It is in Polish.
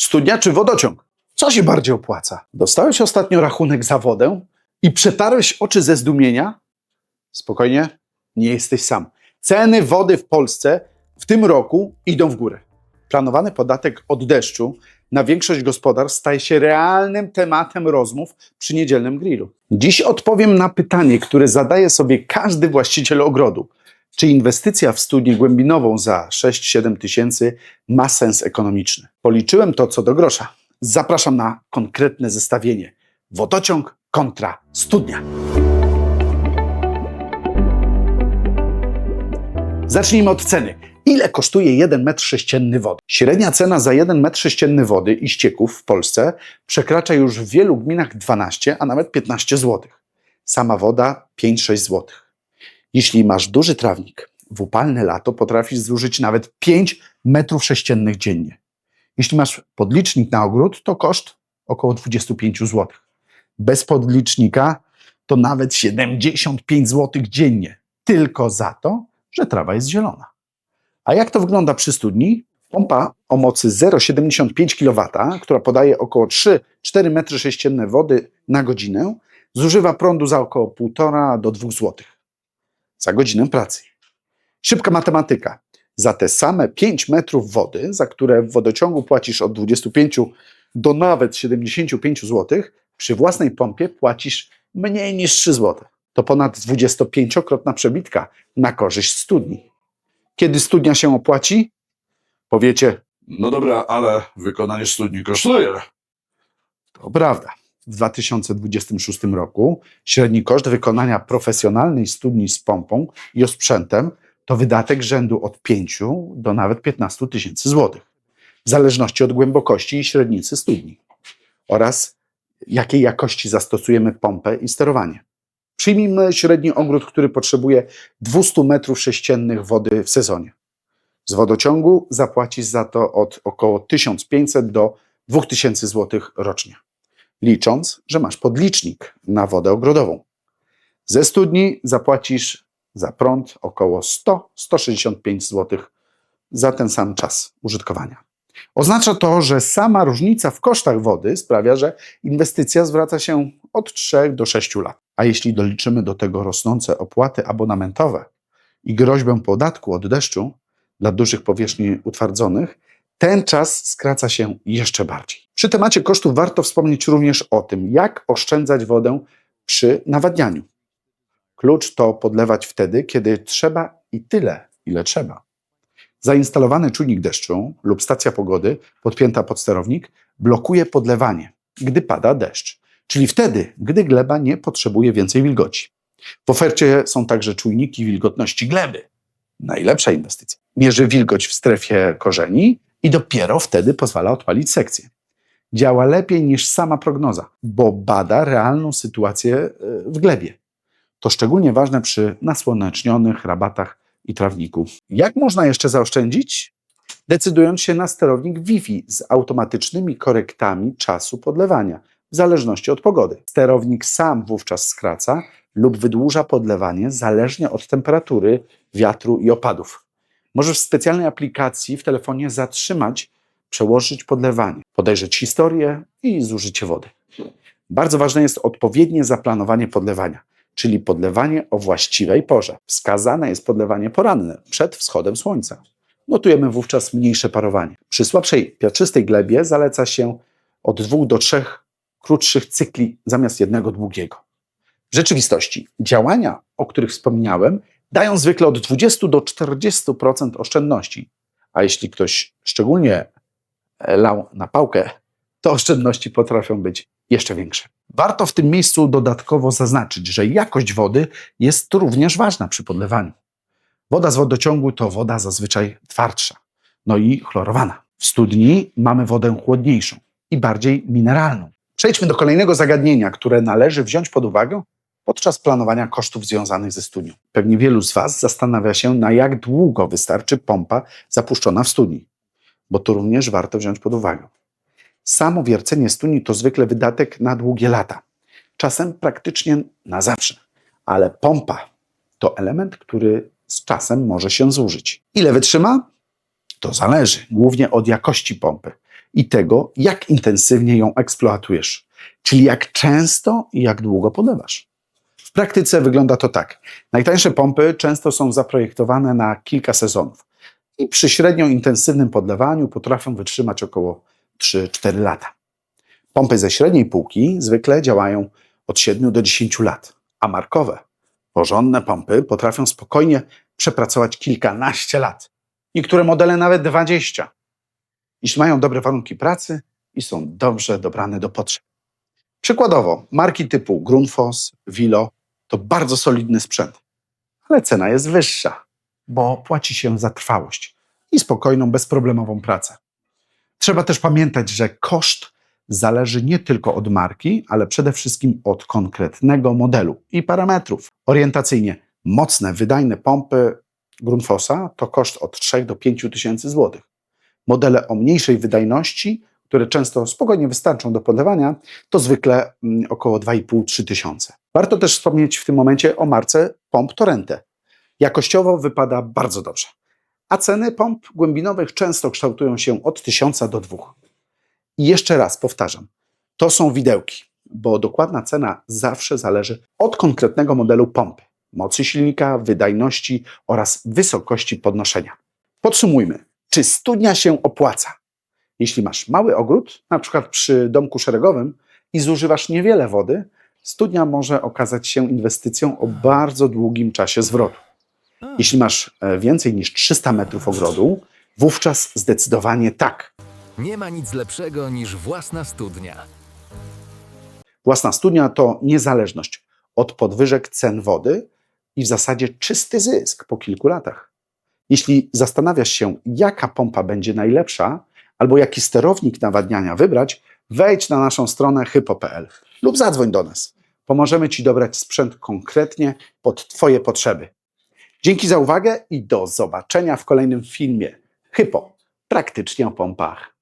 Studnia czy wodociąg? Co się bardziej opłaca? Dostałeś ostatnio rachunek za wodę i przetarłeś oczy ze zdumienia? Spokojnie, nie jesteś sam. Ceny wody w Polsce w tym roku idą w górę. Planowany podatek od deszczu na większość gospodarstw staje się realnym tematem rozmów przy niedzielnym grillu. Dziś odpowiem na pytanie, które zadaje sobie każdy właściciel ogrodu. Czy inwestycja w studnię głębinową za 6-7 tysięcy ma sens ekonomiczny? Policzyłem to co do grosza. Zapraszam na konkretne zestawienie. Wodociąg kontra studnia. Zacznijmy od ceny. Ile kosztuje 1 metr sześcienny wody? Średnia cena za 1 metr sześcienny wody i ścieków w Polsce przekracza już w wielu gminach 12, a nawet 15 zł. Sama woda 5-6 zł. Jeśli masz duży trawnik, w upalne lato potrafisz zużyć nawet 5 metrów sześciennych dziennie. Jeśli masz podlicznik na ogród, to koszt około 25 zł. Bez podlicznika to nawet 75 zł dziennie. Tylko za to, że trawa jest zielona. A jak to wygląda przy studni? Pompa o mocy 0,75 kW, która podaje około 3-4 m3 wody na godzinę, zużywa prądu za około 1,5 do 2 zł za godzinę pracy. Szybka matematyka. Za te same 5 metrów wody, za które w wodociągu płacisz od 25 do nawet 75 zł, przy własnej pompie płacisz mniej niż 3 zł. To ponad 25-krotna przebitka na korzyść studni. Kiedy studnia się opłaci? Powiecie, No dobra, ale wykonanie studni kosztuje. to prawda. W 2026 roku średni koszt wykonania profesjonalnej studni z pompą i osprzętem to wydatek rzędu od 5 do nawet 15 tysięcy złotych, w zależności od głębokości i średnicy studni oraz jakiej jakości zastosujemy pompę i sterowanie. Przyjmijmy średni ogród, który potrzebuje 200 metrów sześciennych wody w sezonie. Z wodociągu zapłacisz za to od około 1500 do 2000 zł rocznie, licząc, że masz podlicznik na wodę ogrodową. Ze studni zapłacisz za prąd około 100-165 zł za ten sam czas użytkowania. Oznacza to, że sama różnica w kosztach wody sprawia, że inwestycja zwraca się od 3 do 6 lat. A jeśli doliczymy do tego rosnące opłaty abonamentowe i groźbę podatku od deszczu dla dużych powierzchni utwardzonych, ten czas skraca się jeszcze bardziej. Przy temacie kosztów warto wspomnieć również o tym, jak oszczędzać wodę przy nawadnianiu. Klucz to podlewać wtedy, kiedy trzeba i tyle, ile trzeba. Zainstalowany czujnik deszczu lub stacja pogody podpięta pod sterownik blokuje podlewanie, gdy pada deszcz, czyli wtedy, gdy gleba nie potrzebuje więcej wilgoci. W ofercie są także czujniki wilgotności gleby. Najlepsza inwestycja. Mierzy wilgoć w strefie korzeni i dopiero wtedy pozwala odpalić sekcję. Działa lepiej niż sama prognoza, bo bada realną sytuację e, w glebie. To szczególnie ważne przy nasłonecznionych rabatach i trawniku. Jak można jeszcze zaoszczędzić? Decydując się na sterownik Wi-Fi z automatycznymi korektami czasu podlewania, w zależności od pogody. Sterownik sam wówczas skraca lub wydłuża podlewanie zależnie od temperatury, wiatru i opadów. Możesz w specjalnej aplikacji w telefonie zatrzymać, przełożyć podlewanie, podejrzeć historię i zużycie wody. Bardzo ważne jest odpowiednie zaplanowanie podlewania, czyli podlewanie o właściwej porze. Wskazane jest podlewanie poranne, przed wschodem słońca. Notujemy wówczas mniejsze parowanie. Przy słabszej, piaczystej glebie zaleca się od dwóch do trzech krótszych cykli zamiast jednego długiego. W rzeczywistości działania, o których wspomniałem, dają zwykle od 20 do 40% oszczędności. A jeśli ktoś szczególnie e, lał na pałkę, to oszczędności potrafią być jeszcze większe. Warto w tym miejscu dodatkowo zaznaczyć, że jakość wody jest również ważna przy podlewaniu. Woda z wodociągu to woda zazwyczaj twardsza, no i chlorowana. W studni mamy wodę chłodniejszą i bardziej mineralną. Przejdźmy do kolejnego zagadnienia, które należy wziąć pod uwagę podczas planowania kosztów związanych ze studnią. Pewnie wielu z Was zastanawia się, na jak długo wystarczy pompa zapuszczona w studni, bo to również warto wziąć pod uwagę. Samo wiercenie studni to zwykle wydatek na długie lata, czasem praktycznie na zawsze, ale pompa to element, który z czasem może się zużyć. Ile wytrzyma? To zależy głównie od jakości pompy i tego, jak intensywnie ją eksploatujesz, czyli jak często i jak długo podlewasz. W praktyce wygląda to tak. Najtańsze pompy często są zaprojektowane na kilka sezonów i przy średnio intensywnym podlewaniu potrafią wytrzymać około 3-4 lata. Pompy ze średniej półki zwykle działają od 7 do 10 lat, a markowe, porządne pompy potrafią spokojnie przepracować kilkanaście lat. Niektóre modele nawet 20. Jeśli mają dobre warunki pracy i są dobrze dobrane do potrzeb. Przykładowo, marki typu Grundfos, Vilo to bardzo solidny sprzęt, ale cena jest wyższa, bo płaci się za trwałość i spokojną, bezproblemową pracę. Trzeba też pamiętać, że koszt zależy nie tylko od marki, ale przede wszystkim od konkretnego modelu i parametrów. Orientacyjnie mocne, wydajne pompy Grundfossa to koszt od 3 do 5 tysięcy złotych. Modele o mniejszej wydajności, które często spokojnie wystarczą do podlewania, to zwykle mm, około 2,5-3 tysiące. Warto też wspomnieć w tym momencie o marce pomp Torrente. Jakościowo wypada bardzo dobrze, a ceny pomp głębinowych często kształtują się od 1000 do 2. I jeszcze raz powtarzam, to są widełki, bo dokładna cena zawsze zależy od konkretnego modelu pompy, mocy silnika, wydajności oraz wysokości podnoszenia. Podsumujmy, czy studnia się opłaca? Jeśli masz mały ogród, na przykład przy domku szeregowym i zużywasz niewiele wody, studnia może okazać się inwestycją o bardzo długim czasie zwrotu. Jeśli masz e, więcej niż 300 metrów ogrodu, wówczas zdecydowanie tak. Nie ma nic lepszego niż własna studnia. Własna studnia to niezależność od podwyżek cen wody i w zasadzie czysty zysk po kilku latach. Jeśli zastanawiasz się, jaka pompa będzie najlepsza, albo jaki sterownik nawadniania wybrać, wejdź na naszą stronę hypo.pl lub zadzwoń do nas. Pomożemy Ci dobrać sprzęt konkretnie pod Twoje potrzeby. Dzięki za uwagę i do zobaczenia w kolejnym filmie. Hypo, praktycznie o pompach.